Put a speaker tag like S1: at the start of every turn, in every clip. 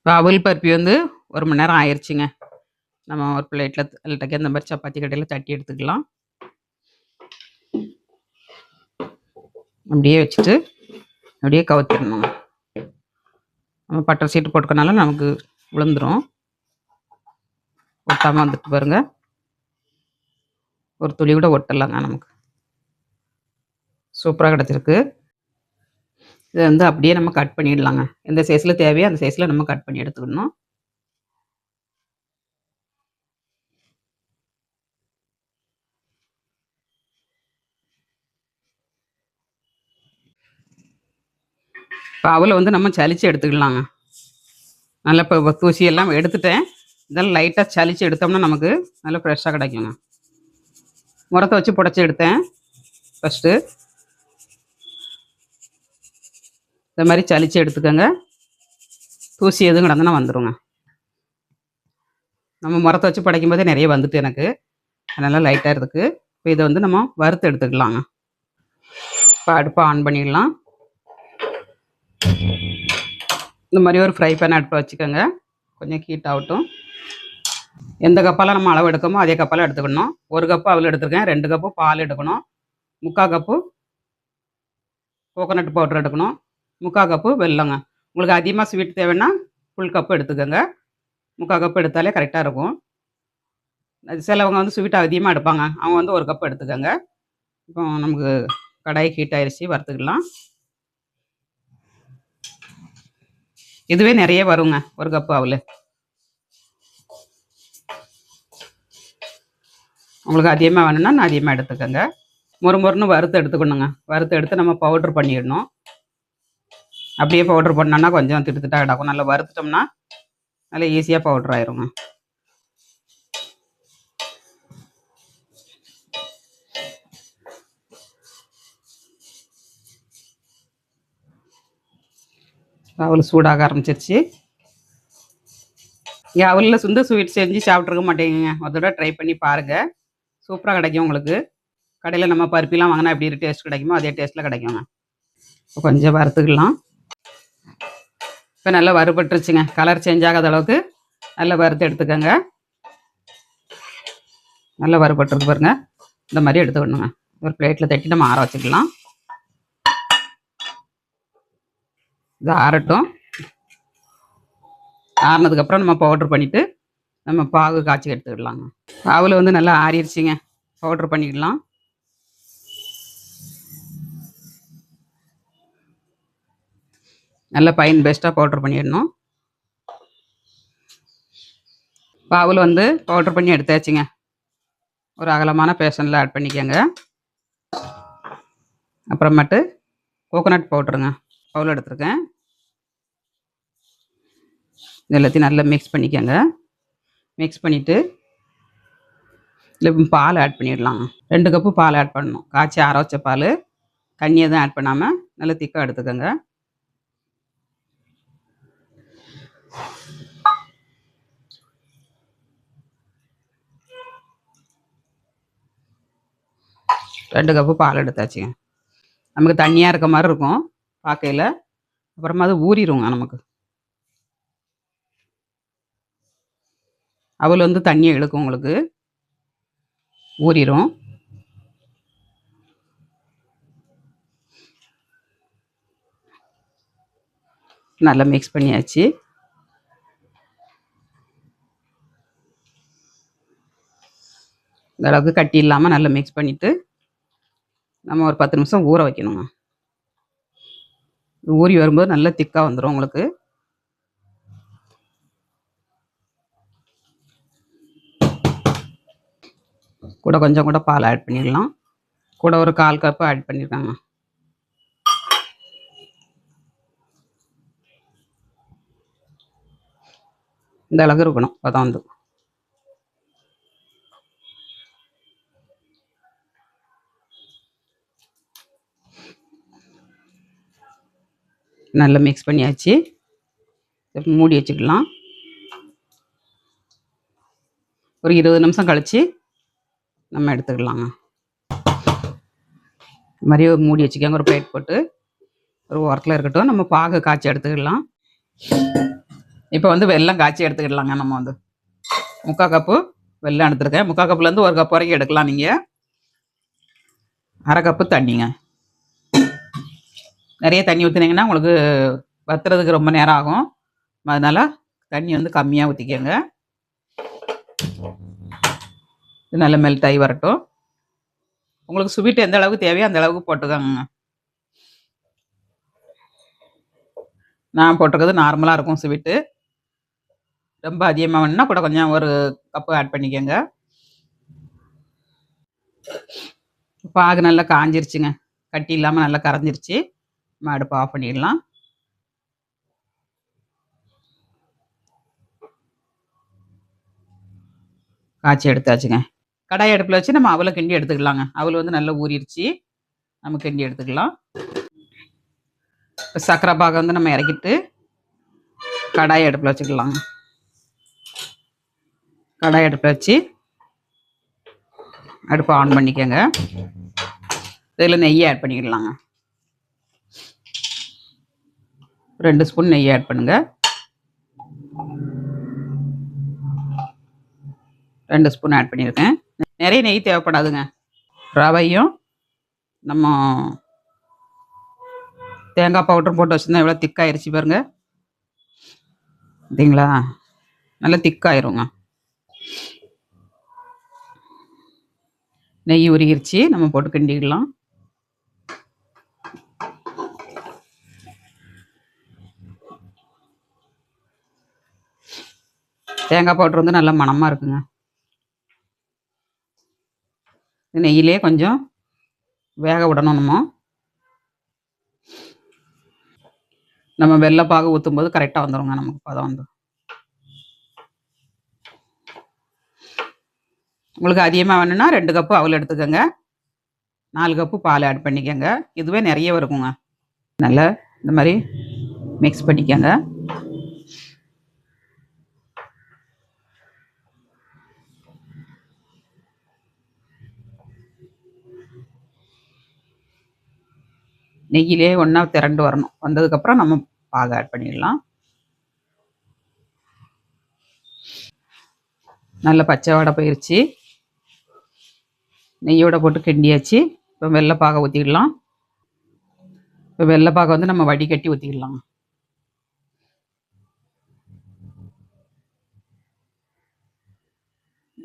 S1: இப்போ அவல் பருப்பி வந்து ஒரு மணி நேரம் ஆயிடுச்சுங்க நம்ம ஒரு பிளேட்டில் இல்லட்டக்கு இந்த மாதிரி சப்பாத்தி கடையில் தட்டி எடுத்துக்கலாம். அப்படியே வச்சுட்டு அப்படியே கவுத்திடணும் நம்ம பட்டை சீட்டு போட்டுக்கனால நமக்கு விழுந்துரும். ஒட்டாமல் வந்துட்டு பாருங்க. ஒரு துளி கூட ஒட்டலாங்க நமக்கு. சூப்பராக கிடச்சிருக்கு. இதை வந்து அப்படியே நம்ம கட் பண்ணிடலாங்க. எந்த சைஸில் தேவையோ அந்த சைஸில் நம்ம கட் பண்ணி எடுத்துக்கணும். இப்போ அவளை வந்து நம்ம சளிச்சு எடுத்துக்கலாங்க. நல்லா இப்போ தூசி எல்லாம் எடுத்துட்டேன். இதெல்லாம் லைட்டாக சளிச்சு எடுத்தோம்னா நமக்கு நல்லா ஃப்ரெஷ்ஷாக கிடைக்குங்க. முரத்தை வச்சு புடச்சி எடுத்தேன். ஃபஸ்ட்டு இந்த மாதிரி சளிச்சு எடுத்துக்கோங்க. தூசி எதுவும் கிடந்துன்னா வந்துடுங்க நம்ம முரத்தை வச்சு படைக்கும் போதே நிறைய வந்துட்டு எனக்கு. அதனால் லைட்டாக இருக்குது இப்போ இதை வந்து நம்ம வறுத்து எடுத்துக்கலாங்க. இப்போ அடுப்பை ஆன் பண்ணிடலாம். இந்த மாதிரி ஒரு ஃப்ரை பேன் அடுப்பை வச்சுக்கோங்க. கொஞ்சம் ஹீட் ஆகட்டும். எந்த கப்பால் நம்ம அளவு எடுக்கமோ அதே கப்பால் எடுத்துக்கணும். ஒரு கப்பு அவள் எடுத்துருக்கேன். ரெண்டு கப்பு பால் எடுக்கணும். முக்கால் கப்பு கோகோனட் பவுடர் எடுக்கணும். முக்கால் கப்பு வெல்லங்க. உங்களுக்கு அதிகமாக ஸ்வீட் தேவைன்னா ஃபுல் கப்பு எடுத்துக்கோங்க. முக்கால் கப்பு எடுத்தாலே கரெக்டாக இருக்கும். சிலவங்க வந்து ஸ்வீட் அதிகமாக எடுப்பாங்க. அவங்க வந்து ஒரு கப்பு எடுத்துக்கோங்க. இப்போ நமக்கு கடாய் ஹீட் ஆயிடுச்சு வறுத்துக்கலாம். இதுவே நிறைய வருங்க ஒரு கப்பு அவள் உங்களுக்கு அதிகமாக வேணும்னா நான் அதிகமாக எடுத்துக்கோங்க. மொறு மொறுன்னு வறுத்து எடுத்துக்கணுங்க. வறுத்து எடுத்து நம்ம பவுட்ரு பண்ணிடணும். அப்படியே பவுட்ரு பண்ணோன்னா கொஞ்சம் திட்டு திட்டாக கிடக்கும். நல்லா வறுத்துட்டோம்னா நல்லா ஈஸியாக பவுட்ரு ஆயிருங்க. அவள் சூடாக ஆரம்பிச்சிருச்சு. இங்கே அவளில் சுந்த ஸ்வீட் செஞ்சு சாப்பிட்ருக்க மாட்டேங்க அதோட தடவை ட்ரை பண்ணி பாருங்கள் சூப்பராக கிடைக்கும் உங்களுக்கு. கடையில் நம்ம பருப்பிலாம் வாங்கினா எப்படி டேஸ்ட் கிடைக்குமோ அதே டேஸ்ட்டில் கிடைக்குங்க. கொஞ்சம் வறுத்துக்கலாம். இப்போ நல்லா வறுபட்டுருச்சுங்க. கலர் சேஞ்ச் ஆகாத அளவுக்கு நல்லா வறுத்து எடுத்துக்கோங்க. நல்லா வறுபட்டுருக்கு பாருங்க. இந்த மாதிரி எடுத்துக்கணுங்க ஒரு பிளேட்டில் தட்டி நம்ம ஆற வச்சுக்கலாம். இது ஆறட்டும். ஆறினதுக்கப்புறம் நம்ம பவுட்ரு பண்ணிவிட்டு நம்ம பாகு காய்ச்சி எடுத்துக்கிடலாங்க பாவில் வந்து நல்லா ஆறிடுச்சிங்க பவுட்ரு பண்ணிக்கலாம் நல்லா பைன் பெஸ்ட்டாக பவுட்ரு பண்ணிடணும். பாவில் வந்து பவுட்ரு பண்ணி எடுத்தாச்சுங்க. ஒரு அகலமான பேஷனில் ஆட் பண்ணிக்கோங்க. அப்புறமேட்டு கோகோனட் பவுட்ருங்க பவுல் எடுத்துருக்கேன். இது எல்லாத்தையும் நல்லா மிக்ஸ் பண்ணிக்கோங்க. மிக்ஸ் பண்ணிவிட்டு இல்லை பால் ஆட் பண்ணிடலாம். ரெண்டு கப்பு பால் ஆட் பண்ணணும். காய்ச்சி ஆற வச்ச பால். கண்ணியை தான் ஆட் பண்ணாமல் நல்லா திக்காக எடுத்துக்கோங்க. ரெண்டு கப்பு பால் எடுத்தாச்சுங்க. நமக்கு தண்ணியாக இருக்க மாதிரி இருக்கும் பார்க்கையில் அப்புறமா அது ஊறிடுங்க நமக்கு. அவள் வந்து தண்ணியை இழுக்கும் உங்களுக்கு. ஊறிடும் நல்லா மிக்ஸ் பண்ணியாச்சு. இந்த அளவுக்கு கட்டி இல்லாமல் நல்லா மிக்ஸ் பண்ணிவிட்டு நம்ம ஒரு பத்து நிமிஷம் ஊற வைக்கணுங்க ஊறி வரும்போது நல்லா திக்காக வந்துடும் உங்களுக்கு. கூட கொஞ்சம் கூட பால் ஆட் பண்ணிடலாம். கூட ஒரு கால் கப்பு ஆட் பண்ணியிருக்காங்க இந்த அளவுக்கு இருக்கணும். அதான் வந்து நல்லா மிக்ஸ் பண்ணியாச்சு. மூடி வச்சுக்கலாம். ஒரு இருபது நிமிஷம் கழிச்சு நம்ம எடுத்துக்கலாங்க. இது மாதிரி ஒரு மூடி வச்சுக்கோங்க ஒரு பிளேட் போட்டு. ஒரு ஓரத்தில் இருக்கட்டும் நம்ம பாகு காய்ச்சி எடுத்துக்கலாம். இப்போ வந்து வெள்ளம் காய்ச்சி எடுத்துக்கிடலாங்க நம்ம வந்து. முக்கால் கப்பு வெள்ளம் எடுத்துருக்கேன். முக்கால் கப்புலேருந்து ஒரு கப் வரைக்கும் எடுக்கலாம் நீங்கள் அரை கப்பு தண்ணிங்க. நிறைய தண்ணி ஊற்றுனீங்கன்னா உங்களுக்கு வத்துறதுக்கு ரொம்ப நேரம் ஆகும். அதனால் தண்ணி வந்து கம்மியாக ஊற்றிக்கோங்க இது நல்லா மெல்ட் ஆகி வரட்டும். உங்களுக்கு ஸ்வீட் எந்த அளவுக்கு தேவையோ அந்த அளவுக்கு போட்டுக்கோங்க. நான் போட்டிருக்கிறது நார்மலாக இருக்கும் ஸ்வீட்டு ரொம்ப அதிகமாக வேணுன்னா கூட கொஞ்சம் ஒரு கப்பு ஆட் பண்ணிக்கோங்க. பாகு நல்லா காஞ்சிருச்சுங்க. கட்டி இல்லாமல் நல்லா கரைஞ்சிருச்சு. நம்ம அடுப்பு ஆஃப் பண்ணிடலாம். காய்ச்சி எடுத்தாச்சுங்க. கடாய் அடுப்பில் வச்சு நம்ம அவளை கிண்டி எடுத்துக்கலாங்க. அவள் வந்து நல்லா ஊறிடுச்சு. நம்ம கிண்டி எடுத்துக்கலாம். இப்போ சக்கரை பாகம் வந்து நம்ம இறக்கிட்டு கடாய் அடுப்பில் வச்சுக்கலாங்க. கடாய் அடுப்பில் வச்சு அடுப்பை ஆன் பண்ணிக்கோங்க. இதில் நெய்யை ஆட் பண்ணிக்கலாங்க. ரெண்டு ஸ்பூன் நெய் ஆட் பண்ணுங்கள் ரெண்டு ஸ்பூன் ஆட் பண்ணியிருக்கேன். நிறைய நெய் தேவைப்படாதுங்க. ரவையும் நம்ம தேங்காய் பவுடரும் போட்டு வச்சுருந்தா எவ்வளோ திக்காயிருச்சு பாருங்க. சரிங்களா நல்லா திக்காயிருங்க நெய் உருகிருச்சு. நம்ம போட்டு கிண்டிக்கலாம் தேங்காய் பவுட்ரு வந்து நல்லா மணமாக இருக்குங்க. நெய்யிலே கொஞ்சம் வேக விடணும் நம்ம. நம்ம வெள்ளைப்பாகு ஊற்றும் போது கரெக்டாக வந்துடுங்க நமக்கு பதம் வந்து. உங்களுக்கு அதிகமாக வேணும்னா ரெண்டு கப்பு அவல் எடுத்துக்கோங்க. நாலு கப்பு பால் ஆட் பண்ணிக்கோங்க. இதுவே நிறைய இருக்குங்க. நல்லா இந்த மாதிரி மிக்ஸ் பண்ணிக்கோங்க. நெய்யிலே ஒன்றா திரண்டு வரணும். வந்ததுக்கப்புறம் நம்ம பாகை ஆட் பண்ணிடலாம். நல்ல பச்சை வடை போயிடுச்சு நெய்யோட போட்டு கிண்டியாச்சு. இப்போ வெள்ளைப்பாகை ஊற்றிடலாம் இப்போ வெள்ளைப்பாகை வந்து நம்ம வடிகட்டி ஊற்றிடலாம்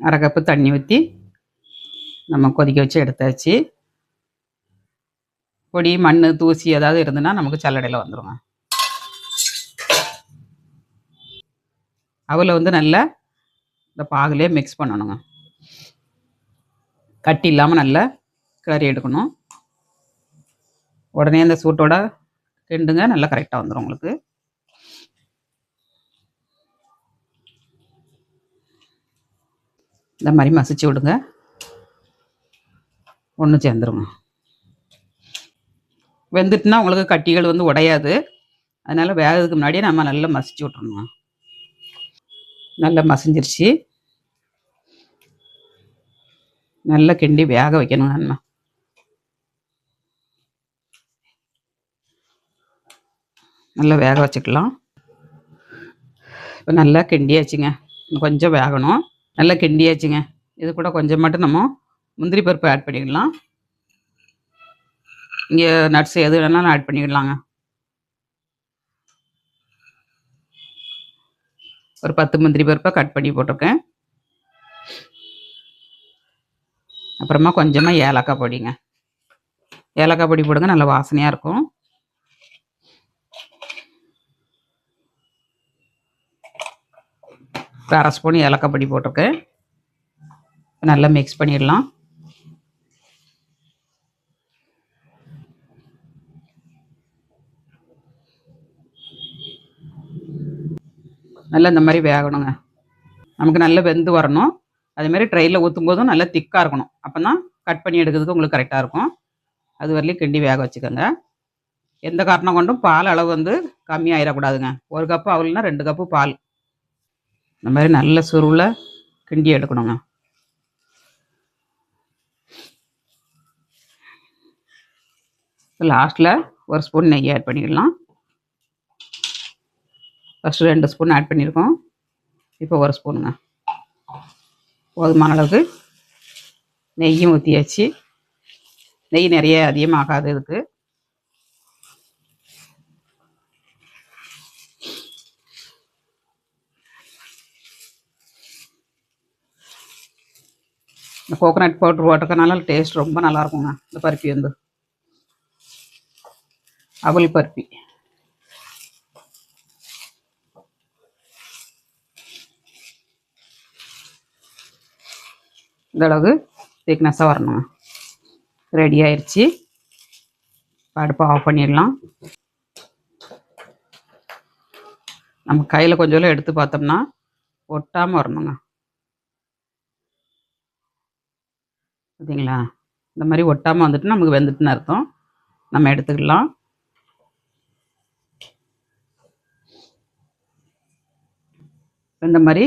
S1: அரை கப்பு தண்ணி ஊற்றி நம்ம கொதிக்க வச்சு எடுத்தாச்சு. பொடி மண் தூசி ஏதாவது இருந்ததுன்னா நமக்கு சல்லடையில் வந்துடுங்க அவளை வந்து நல்லா இந்த பாகுலேயே மிக்ஸ் பண்ணணுங்க. கட்டி இல்லாமல் நல்லா கிளறி எடுக்கணும். உடனே அந்த சூட்டோட கிண்டுங்க நல்லா கரெக்டாக வந்துடும் உங்களுக்கு. இந்த மாதிரி மசிச்சு விடுங்க. ஒன்று சேர்ந்துருங்க. வெந்துட்டுனா உங்களுக்கு கட்டிகள் வந்து உடையாது. அதனால் வேகிறதுக்கு முன்னாடியே நம்ம நல்லா மசிச்சு விட்றணும் நல்லா மசிஞ்சிருச்சு. நல்லா கிண்டி வேக வைக்கணும் நம்ம நல்லா வேக வச்சுக்கலாம். இப்போ நல்லா கிண்டியாச்சுங்க. கொஞ்சம் வேகணும். நல்லா கிண்டியாச்சுங்க. இது கூட கொஞ்சம் மட்டும் நம்ம முந்திரி பருப்பு ஆட் பண்ணிக்கலாம். இங்கே நட்ஸ் எது வேணாலும் ஆட் பண்ணிக்கலாங்க ஒரு பத்து முந்திரி பருப்பை கட் பண்ணி போட்டிருக்கேன். அப்புறமா கொஞ்சமாக ஏலக்காய் பொடிங்க. ஏலக்காய் பொடி போடுங்க நல்ல வாசனையாக இருக்கும். அரை ஸ்பூன் ஏலக்காய் பொடி போட்டிருக்கேன். நல்லா மிக்ஸ் பண்ணிடலாம். நல்லா இந்த மாதிரி வேகணுங்க. நமக்கு நல்லா வெந்து வரணும். அதேமாதிரி ட்ரெயினில் ஊற்றும் போதும் நல்லா திக்காக இருக்கணும். அப்போ தான் கட் பண்ணி எடுக்கிறதுக்கு உங்களுக்கு கரெக்டாக இருக்கும். அது வரலையும் கிண்டி வேக வச்சுக்கோங்க. எந்த காரணம் கொண்டும் பால் அளவு வந்து கம்மியாயிடக்கூடாதுங்க ஒரு கப்பு அவள்னா ரெண்டு கப்பு பால். இந்த மாதிரி நல்ல சுருவில் கிண்டி எடுக்கணுங்க. லாஸ்ட்டில் ஒரு ஸ்பூன் நெய் ஆட் பண்ணிக்கலாம். ஃபஸ்ட்டு ரெண்டு ஸ்பூன் ஆட் பண்ணியிருக்கோம் இப்போ ஒரு ஸ்பூனுங்க போதுமான அளவுக்கு நெய்யும் ஊற்றியாச்சு நெய் நிறைய அதிகமாகாது இதுக்கு. இந்த கோகோனட் பவுட்ரு போட்டிருக்கனால டேஸ்ட் ரொம்ப நல்லாயிருக்குங்க இந்த பருப்பி வந்து. அவல் பருப்பி. இந்த அளவுக்கு திக்னஸாக வரணுங்க. ரெடி ஆயிடுச்சு அடுப்பை ஆஃப் பண்ணிடலாம். நம்ம கையில் கொஞ்சம் எடுத்து பார்த்தோம்னா ஒட்டாமல் வரணுங்க. பார்த்தீங்களா இந்த மாதிரி ஒட்டாமல் வந்துட்டு நமக்கு வெந்துட்டுன்னு அர்த்தம். நம்ம எடுத்துக்கலாம். இந்த மாதிரி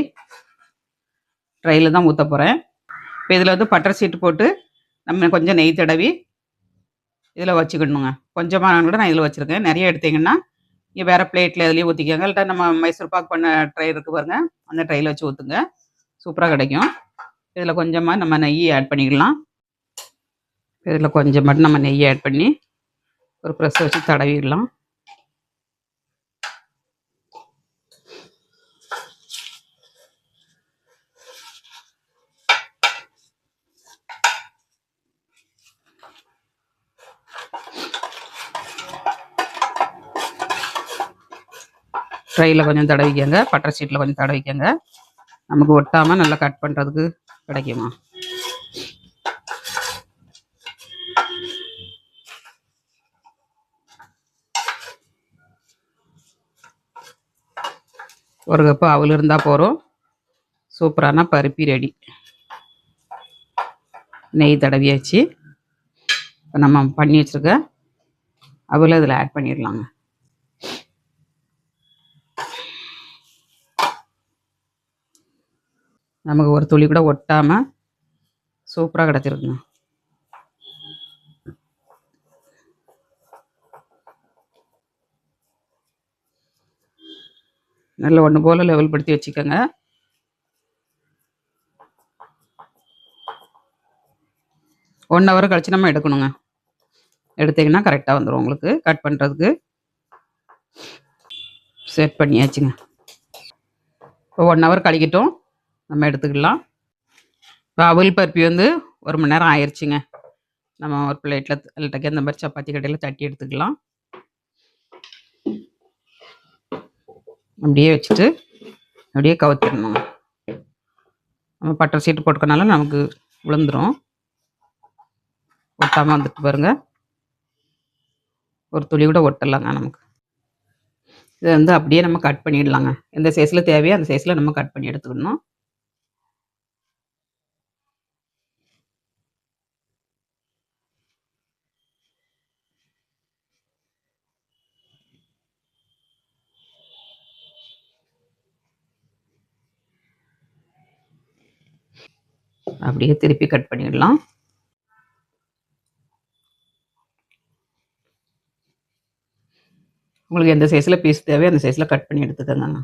S1: ட்ரையில் தான் ஊற்ற போகிறேன் இப்போ இதில் வந்து பட்டர் சீட்டு போட்டு நம்ம கொஞ்சம் நெய் தடவி இதில் வச்சுக்கணுங்க. கொஞ்சமாக கூட நான் இதில் வச்சுருக்கேன். நிறைய எடுத்தீங்கன்னா இங்கே வேறு பிளேட்டில் எதுலேயும் ஊற்றிக்கோங்க இல்லை நம்ம மைசூர் பாக் பண்ண ட்ரை இருக்குது பாருங்க. அந்த ட்ரையில் வச்சு ஊற்றுங்க சூப்பராக கிடைக்கும். இதில் கொஞ்சமாக நம்ம நெய் ஆட் பண்ணிக்கலாம். இதில் கொஞ்சம் மட்டும் நம்ம நெய் ஆட் பண்ணி ஒரு ப்ரெஸ் வச்சு தடவிடலாம். ட்ரையில் கொஞ்சம் தடவிக்கங்க பட்டர் சீட்டில் கொஞ்சம் தடவிக்கங்க. நமக்கு ஒட்டாமல் நல்லா கட் பண்ணுறதுக்கு கிடைக்குமா? ஒரு கப்பு அவள் இருந்தால் போகிறோம் சூப்பரான பருப்பி ரெடி. நெய் தடவியாச்சு. இப்போ நம்ம பண்ணி வச்சுருக்க அவளை இதில் ஆட் பண்ணிடலாங்க. நமக்கு ஒரு துளி கூட ஒட்டாமல் சூப்பராக கிடச்சிருக்குங்க. நல்ல ஒன்று போல் லெவல் படுத்தி வச்சுக்கோங்க. ஒன் ஹவர் கழிச்சு நம்ம எடுக்கணுங்க. எடுத்தீங்கன்னா கரெக்டாக வந்துடும் உங்களுக்கு கட் பண்ணுறதுக்கு செட் பண்ணியாச்சுங்க. இப்போ ஒன் ஹவர் கழிக்கட்டும் நம்ம எடுத்துக்கலாம். இப்போ அவல் பருப்பி வந்து ஒரு மணி நேரம் ஆயிடுச்சுங்க நம்ம ஒரு பிளேட்டில் இல்லட்டக்கு அந்த மாதிரி சப்பாத்தி கடையில் தட்டி எடுத்துக்கலாம். அப்படியே வச்சுட்டு அப்படியே கவுத்திடணும் நம்ம பட்டர் சீட்டு போட்டுக்கனால நமக்கு விழுந்துடும் ஒட்டாமல் வந்துட்டு பாருங்க. ஒரு துளி கூட ஒட்டலாங்க நமக்கு. இதை வந்து அப்படியே நம்ம கட் பண்ணிடலாங்க. எந்த சைஸில் தேவையோ அந்த சைஸில் நம்ம கட் பண்ணி எடுத்துக்கணும். அப்படியே திருப்பி கட் பண்ணிடலாம். உங்களுக்கு எந்த சைஸில் பீஸ் தேவையோ அந்த சைஸில் கட் பண்ணி எடுத்துக்கோங்க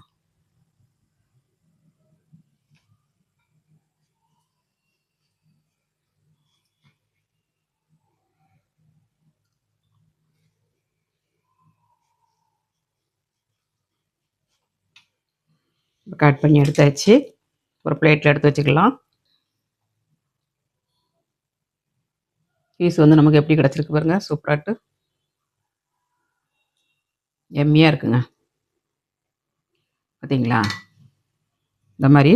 S1: கட் பண்ணி எடுத்தாச்சு. ஒரு பிளேட்டில் எடுத்து வச்சுக்கலாம். பீஸ் வந்து நமக்கு எப்படி கிடச்சிருக்கு பாருங்கள் சூப்பராட்டு எம்மியாக இருக்குங்க. பார்த்தீங்களா இந்த மாதிரி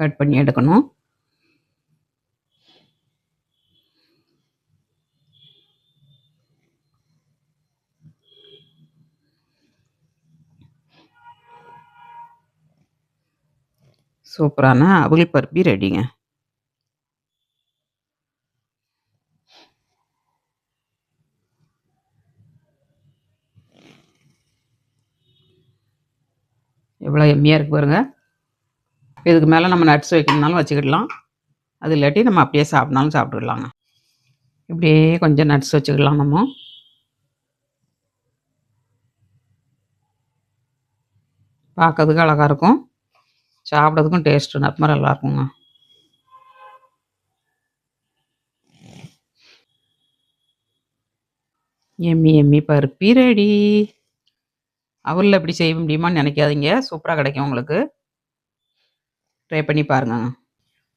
S1: கட் பண்ணி எடுக்கணும். சூப்பரான அவள் பருப்பி ரெடிங்க எவ்வளோ எம்மியாக இருக்குது பாருங்கள் இதுக்கு மேலே நம்ம நட்ஸ் வைக்கணும்னாலும் வச்சுக்கிடலாம். அது இல்லாட்டி நம்ம அப்படியே சாப்பிட்னாலும் சாப்பிட்டுக்கலாங்க. இப்படியே கொஞ்சம் நட்ஸ் வச்சுக்கலாம் நம்ம. பார்க்கறதுக்கு அழகாக இருக்கும். சாப்பிட்றதுக்கும் டேஸ்ட்டு நட்மரம் நல்லா இருக்குங்க. எம்மி எம்மி பருப்பி ரெடி அவரில் எப்படி செய்ய முடியுமான்னு நினைக்காதீங்க. சூப்பராக கிடைக்கும் உங்களுக்கு. ட்ரை பண்ணி பாருங்க.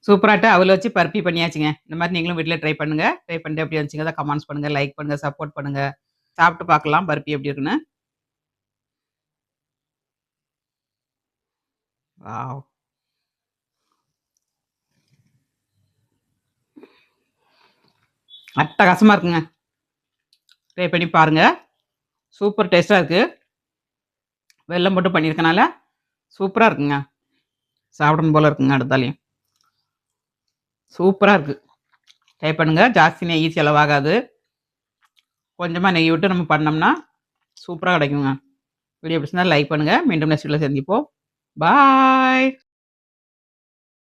S1: சூப்பராகிட்ட அவளை வச்சு பருப்பி பண்ணியாச்சுங்க. இந்த மாதிரி நீங்களும் வீட்டில் ட்ரை பண்ணுங்கள் ட்ரை பண்ணிட்டு எப்படி வந்துச்சுங்க அதை கமெண்ட்ஸ் பண்ணுங்கள் லைக் பண்ணுங்கள் சப்போர்ட் பண்ணுங்கள் சாப்பிட்டு பார்க்கலாம் பருப்பி எப்படி இருக்குன்னு. வாவ் அட்டகாசமாக இருக்குங்க. ட்ரை பண்ணி பாருங்கள் சூப்பர் டேஸ்ட்டாக இருக்குது வெள்ளம் போட்டு பண்ணியிருக்கனால சூப்பராக இருக்குங்க. சாப்பிடணும் போல் இருக்குங்க அடுத்தாலையும். சூப்பராக இருக்குது ட்ரை பண்ணுங்கள் ஜாஸ்தி நெய் செலவாகாது கொஞ்சமாக நெய் விட்டு நம்ம பண்ணோம்னா சூப்பராக கிடைக்குங்க. வீடியோ பிடிச்சிருந்தா லைக் பண்ணுங்கள் மீண்டும் நெக்ஸ்ட் வீடியோவில் சந்திப்போம். பாய்